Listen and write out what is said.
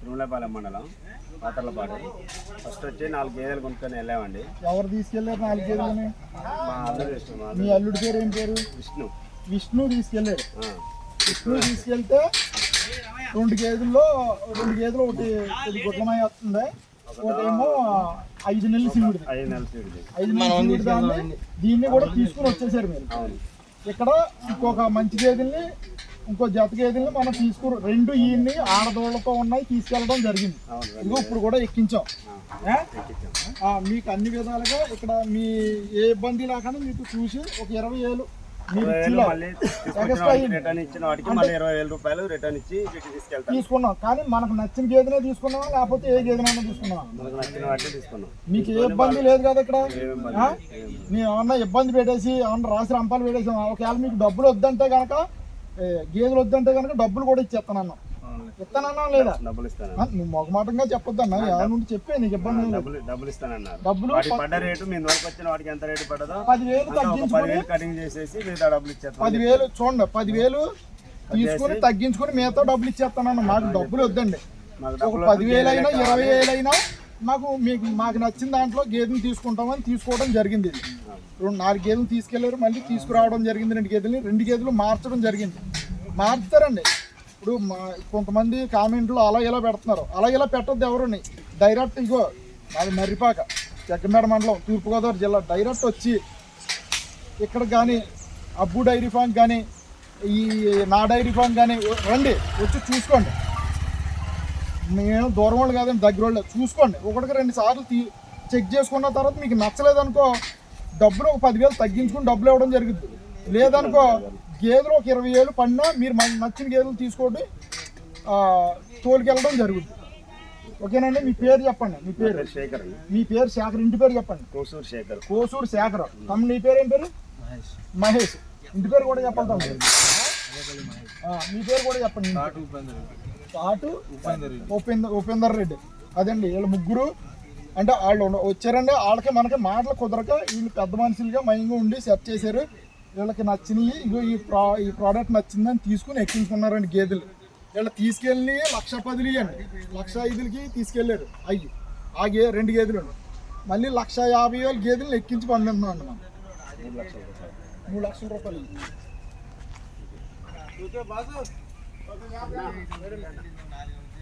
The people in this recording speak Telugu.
తిరుమలపాలెం మండలం పాతర్లపాడు. ఫస్ట్ వచ్చి నాలుగు గేదెలు కొనుక్కొని వెళ్ళామండి. ఎవరు తీసుకెళ్ళారు నాలుగు గేదెలని? మా ఇష్టం మా మీ అల్లుడి. పేరు ఏం పేరు? విష్ణు. విష్ణు తీసుకెళ్ళారు ఆ, విష్ణు తీసుకెళ్తే రెండు గేదెల్లో రెండు గేదెలు ఒకటి కొద్ది గుడ్లమై వస్తుంది ఒకటేమో ఐదు నెలలు సింగుడిది ఐదు నెలల సీడుది ఐదు నెలలు సింగుడి దాన్ని. దీన్ని కూడా తీసుకుని వచ్చేసారు మీరు. అవును. ఇక్కడ ఇంకొక మంచి గేదెల్ని ఇంకో జత గేదెల్ని మనం తీసుకుని రెండు ఈయన్ని ఆడదోళ్ళతో ఉన్నాయి తీసుకెళ్ళడం జరిగింది. ఇదిగో ఇప్పుడు కూడా ఎక్కించాం. మీకు అన్ని విధాలుగా ఇక్కడ మీ ఏ ఇబ్బంది లేకుండా మీకు చూసి ఒక ఇరవై వేలు తీసుకున్నాం. కానీ మనకు నచ్చిన గేదెనే తీసుకున్నావా లేకపోతే ఏ గేదెనైనా తీసుకున్నాం. మీకు ఏ ఇబ్బంది లేదు కదా ఇక్కడ? మేము ఏమన్నా ఇబ్బంది పెట్టేసి ఏమన్నా రాసి రంపాలు పెట్టేసి ఒకవేళ మీకు డబ్బులు వద్దంటే కనుక గేదెలు వద్దంటే కనుక డబ్బులు కూడా ఇచ్చేస్తానన్నా ఇస్తానన్నా లేదా? డబ్బులు ఇస్తాను నువ్వు మొగమాటంగా చెప్పొద్దన్నా. ఎవరి నుండి చెప్పే నీకు ఇబ్బంది. డబ్బులు డబ్బులు పడ్డ రేటు మీ వరకు వచ్చిన వాటికి ఎంత రేటు పడదో పదివేలు పదివేలు కటింగ్ చేసేసి మిగతా డబ్బులు ఇచ్చేస్తాం. పదివేలు చూడండి పదివేలు తీసుకుని తగ్గించుకుని మిగతా డబ్బులు ఇచ్చేస్తానన్న మాకు డబ్బులు వద్దండి. ఒక పదివేలు అయినా ఇరవై వేలు అయినా మాకు మీకు మాకు నచ్చిన దాంట్లో గేదెని తీసుకుంటామని తీసుకోవడం జరిగింది. ఇది రెండు నాలుగు గేదెలు తీసుకెళ్ళారు మళ్ళీ తీసుకురావడం జరిగింది రెండు గేదెలు రెండు గేదెలు మార్చడం జరిగింది. మార్చుతారండి ఇప్పుడు మా కొంతమంది కామెంట్లు అలా ఇలా పెడుతున్నారు. అలా ఇలా పెట్టొద్దు ఎవరుని. డైరెక్ట్ ఇగో అది మర్రిపాక జగ్గమేడ మండలం తూర్పుగోదావరి జిల్లా. డైరెక్ట్ వచ్చి ఇక్కడ కానీ అబ్బు డైరీ ఫామ్ కానీ ఈ నా డైరీ ఫామ్ కానీ రండి వచ్చి చూసుకోండి. మేము దూరం వాళ్ళు కాదండి దగ్గర వాళ్ళు. చూసుకోండి. ఒకటికి రెండు సార్లు తీ చెక్ చేసుకున్న తర్వాత మీకు నచ్చలేదు అనుకో డబ్బులు ఒక పదివేలు తగ్గించుకుని డబ్బులు ఇవ్వడం జరుగుతుంది లేదనుకో గేదెలు ఒక ఇరవై వేలు పడినా మీరు నచ్చిన గేదెలు తీసుకోండి. ఆ, తోలుకెళ్ళడం జరుగుతుంది ఓకేనండి? మీ పేరు చెప్పండి. మీ పేరు? శేఖర్. మీ పేరు శేఖర్. ఇంటి పేరు చెప్పండి. కోసూరు శేఖర్. కోసూరు శేఖర్. తమ నీ పేరు ఏం పేరు? మహేష్. ఇంటి పేరు కూడా చెప్పాలి తమ్ముడు. ఆ, మీ పేరు కూడా చెప్పండి. పాటు ఉపేందర్ ఉపేందర్ రెడ్డి. అదండి వీళ్ళ ముగ్గురు. అంటే వాళ్ళు వచ్చారండి. వాళ్ళకి మనకి మాటలు కుదరక వీళ్ళు పెద్ద మనుషులుగా మైంగా ఉండి సెట్ చేశారు. వీళ్ళకి నచ్చినవి ఇగో ఈ ప్రా ఈ ప్రోడక్ట్ నచ్చిందని తీసుకుని ఎక్కించుకున్నారండి గేదెలు. వీళ్ళు తీసుకెళ్ళి లక్ష పదిలు అండి లక్ష ఐదులకి తీసుకెళ్ళారు. అయ్యి ఆ గే రెండు గేదెలు మళ్ళీ లక్ష యాభై వేలు గేదెలు ఎక్కించి పండుతున్నాం అండి మనం. మూడు లక్షల రూపాయలు. మూడు లక్షల రూపాయలు ఇవి.